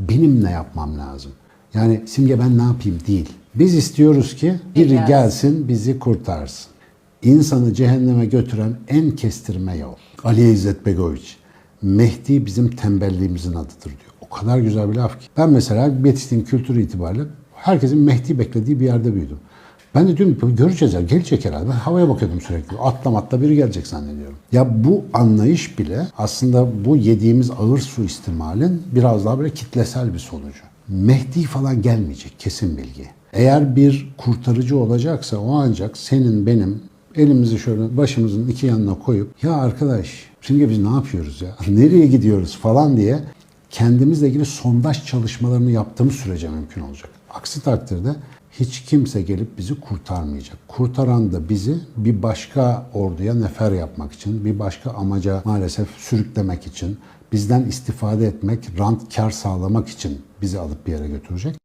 Benim ne yapmam lazım? Yani Simge ben ne yapayım değil. Biz istiyoruz ki biri gelsin. gelsin bizi kurtarsın. İnsanı cehenneme götüren en kestirme yol. Ali İzzet Begoviç. Mehdi bizim tembelliğimizin adıdır diyor. O kadar güzel bir laf ki. Ben mesela yetiştiğim kültür itibariyle herkesin Mehdi beklediği bir yerde büyüdüm. Ben de diyorum göreceğiz ya gelecek herhalde. Ben havaya bakıyordum sürekli. Atla biri gelecek zannediyorum. Ya bu anlayış bile aslında bu yediğimiz ağır su istimalin biraz daha böyle kitlesel bir sonucu. Mehdi falan gelmeyecek kesin bilgi. Eğer bir kurtarıcı olacaksa o ancak senin benim elimizi şöyle başımızın iki yanına koyup ya arkadaş şimdi biz ne yapıyoruz ya nereye gidiyoruz falan diye kendimizle ilgili sondaj çalışmalarını yaptığımız sürece mümkün olacak. Aksi takdirde hiç kimse gelip bizi kurtarmayacak. Kurtaran da bizi bir başka orduya nefer yapmak için, bir başka amaca maalesef sürüklemek için, bizden istifade etmek, rant kar sağlamak için bizi alıp bir yere götürecek.